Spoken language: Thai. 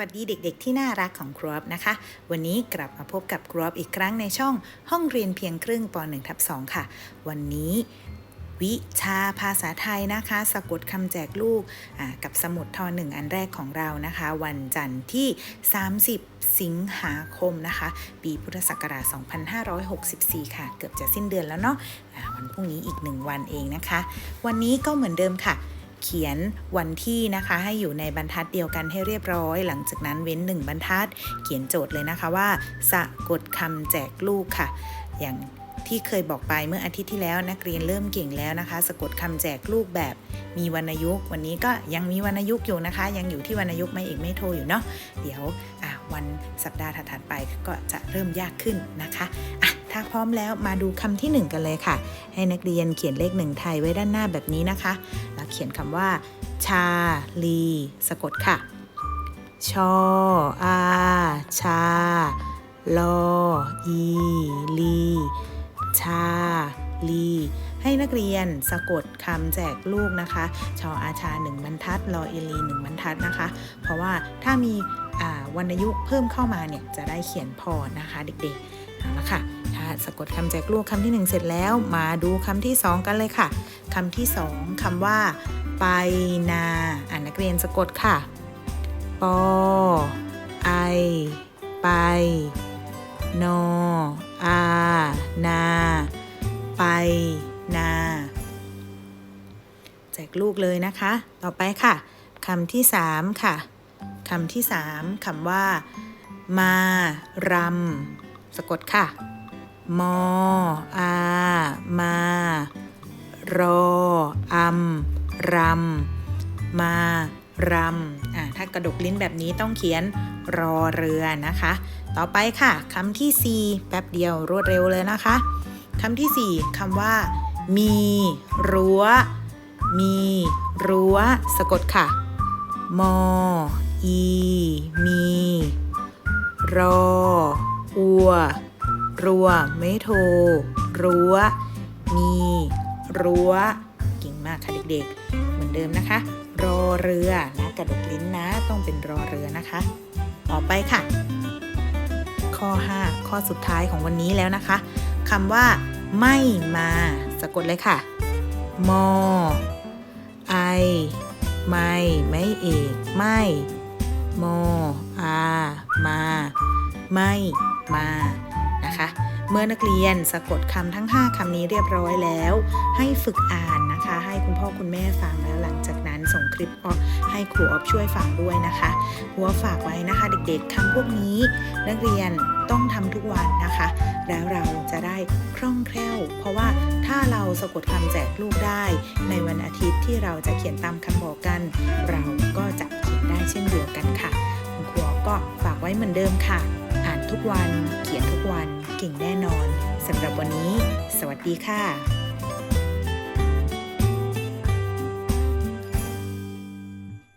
วัสดีเด็กๆ ที่น่ารักของครอบนะคะ วันนี้กลับมาพบกับครอบอีกครั้งในช่องห้องเรียนเพียงครึ่งป .1 ทับ2ค่ะ วันนี้วิชาภาษาไทยนะคะ สะกดคำแจกลูกกับสมุดทอหนึ่งอันแรกของเรานะคะ วันจันทร์ที่ 30 สิงหาคมนะคะ ปีพุทธศักราช 2564 ค่ะ เกือบจะสิ้นเดือนแล้วเนาะอ่าวันพรุ่งนี้อีกหนึ่งวันเองนะคะ วันนี้ก็เหมือนเดิมค่ะ เขียนวันที่นะคะให้อยู่ในบรรทัดเดียวกันให้เรียบร้อย หลังจากนั้นเว้นหนึ่งบรรทัด เขียนโจทย์เลยนะคะว่า สะกดคำแจกลูกค่ะ อย่างที่เคยบอกไปเมื่ออาทิตย์ที่แล้วนักเรียนเริ่มเก่งแล้วนะคะ สะกดคำแจกลูกแบบมีวรรณยุกต์ วันนี้ก็ยังมีวรรณยุกต์อยู่นะคะ ยังอยู่ที่วรรณยุกต์ไม่เอกไม่โทอยู่เนาะเดี๋ยววันสัปดาห์ถัดๆไปก็จะเริ่มยากขึ้นนะคะอะถ้าพร้อมแล้วมาดูคำที่หนึ่งกันเลยค่ะ ให้นักเรียนเขียนเลขหนึ่งไทยไว้ด้านหน้าแบบนี้นะคะ ขียนคำว่า ชาลี สะกดค่ะ ชออาชา ลอ อี ลี ชาลีให้นักเรียนสะกดคำแจกลูกนะคะ ชออาชาหนึ่งบรรทัด ลออีลีหนึ่งบรรทัดนะคะ เพราะว่าถ้ามีวรรณยุกต์เพิ่มเข้ามาเนี่ยจะได้เขียนพอนะคะเด็กๆเอาละค่ะ ถ้าสะกดคำแจกลูกคำที่หนึ่งเสร็จแล้วมาดูคำที่สองกันเลยค่ะ คำที่สองคำว่า ไปนา อ่านนักเรียนสะกดค่ะ ปอ ไอ ไป นอ อา นา ไป นา แจกลูกเลยนะคะ ต่อไปค่ะ คำที่สามค่ะ คำที่สามคำว่า มารำสะกดค่ะ มอ อา มา รออำรำมารำอะถ้ากระดกลิ้นแบบนี้ต้องเขียนรอเรือนะคะ ต่อไปค่ะคำที่ 4 แป๊บเดียวรวดเร็วเลยนะคะคำที่ 4คำว่า มีรั้ว มีรั้ว สะกดค่ะ มอ อี มี รอ อัว รัว ไม่โท รั้ว มี รั้วเก่งมากค่ะเด็กๆ เหมือนเดิมนะคะ รอเรือนะกระดกลิ้นนะต้องเป็นรอเรือนะคะ ต่อไปค่ะ ข้อ 5 ข้อสุดท้ายของวันนี้แล้วนะคะคำว่า ไม่มาสะกดเลยค่ะมอไอไม่ ไม่เอกไม่มออามา ไม่มา นะคะ เมื่อนักเรียนสะกดคำทั้ง 5คำนี้เรียบร้อยแล้ว ให้ฝึกอ่านนะคะ ให้คุณพ่อคุณแม่ฟังแล้วหลังจากนั้นส่งคลิปออกให้ครูออฟช่วยฟังด้วยนะคะหัวฝากไว้นะคะ เด็กๆคำพวกนี้ นักเรียนต้องทำทุกวันนะคะ แล้วเราจะได้คล่องแคล่ว เพราะว่าถ้าเราสะกดคำแจกลูกได้ ในวันอาทิตย์ที่เราจะเขียนตามคำบอกกัน เราก็จะเขียนได้เช่นเดียวกันค่ะคุณครูออฟก็ฝากไว้เหมือนเดิมค่ะ อ่านทุกวันเขียนทุกวัน เก่งแน่นอนสำหรับวันนี้ สวัสดีค่ะ